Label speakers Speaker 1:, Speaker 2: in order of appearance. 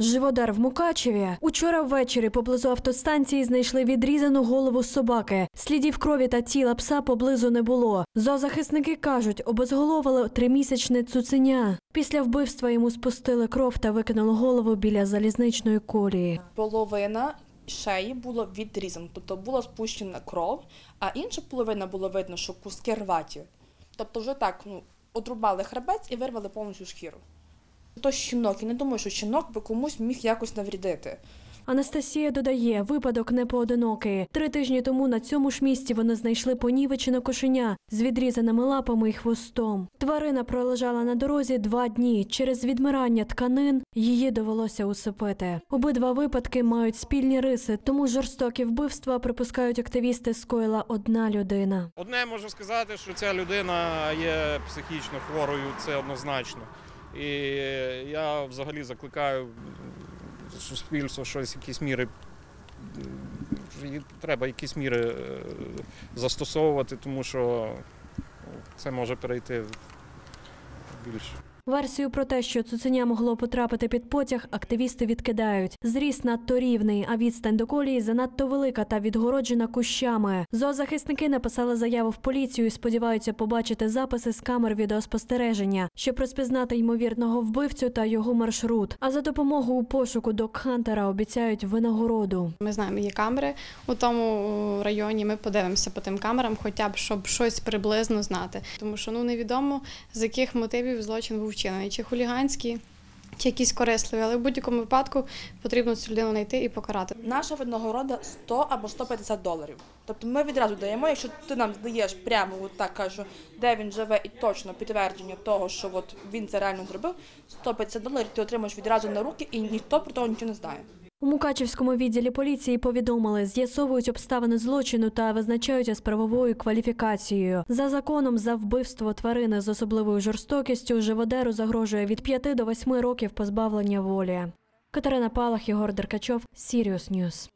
Speaker 1: Живодар в Мукачеві. Учора ввечері поблизу автостанції знайшли відрізану голову собаки. Слідів крові та тіла пса поблизу не було. Зоозахисники кажуть, обезголовили тримісячне цуценя. Після вбивства йому спустили кров та викинули голову біля залізничної колії.
Speaker 2: половина шиї було відрізана, тобто була спущена кров, а інша половина було видно, що куски рваті. Тобто вже так ну, одрубали хребець і вирвали повністю шкіру. То щінок, і не думаю, що щінок би комусь міг якось наврідити.
Speaker 1: Анастасія додає, випадок не поодинокий. Три тижні тому на цьому ж місці вони знайшли понівечене кошеня з відрізаними лапами і хвостом. Тварина пролежала на дорозі два дні. Через відмирання тканин її довелося усипити. Обидва випадки мають спільні риси, тому жорстокі вбивства припускають активісти скоїла одна людина.
Speaker 3: Одне можу сказати, що ця людина є психічно хворою, це однозначно. І я взагалі закликаю суспільство щось, якісь міри. Треба якісь міри е, застосовувати, тому що це може перейти в більш
Speaker 1: Версію про те, що цуценя могло потрапити під потяг, активісти відкидають. Зріст надто рівний, а відстань до колії занадто велика та відгороджена кущами. Зоозахисники написали заяву в поліцію і сподіваються побачити записи з камер відеоспостереження, щоб розпізнати ймовірного вбивцю та його маршрут. А за допомогою у пошуку док-хантера обіцяють винагороду.
Speaker 4: Ми знаємо, є камери у тому районі. Ми подивимося по тим камерам, хоча б щоб щось приблизно знати. Тому що ну невідомо з яких мотивів злочин був вчинений, чи хуліганський, чи якісь корисливі. Але в будь-якому випадку потрібно цю людину знайти і покарати.
Speaker 2: Наша винагорода 100 або 150 доларів. Тобто ми відразу даємо, якщо ти нам здаєш прямо от так кажу, де він живе і точно підтвердження того, що от він це реально зробив, 150 доларів ти отримаєш відразу на руки і ніхто про того нічого не знає.
Speaker 1: У Мукачівському відділі поліції повідомили, з'ясовують обставини злочину та визначаються з правовою кваліфікацією. За законом за вбивство тварини з особливою жорстокістю живодеру загрожує від 5 до 8 років позбавлення волі. Катерина Палах, Ігор Деркачов, Сіріус Ньюс.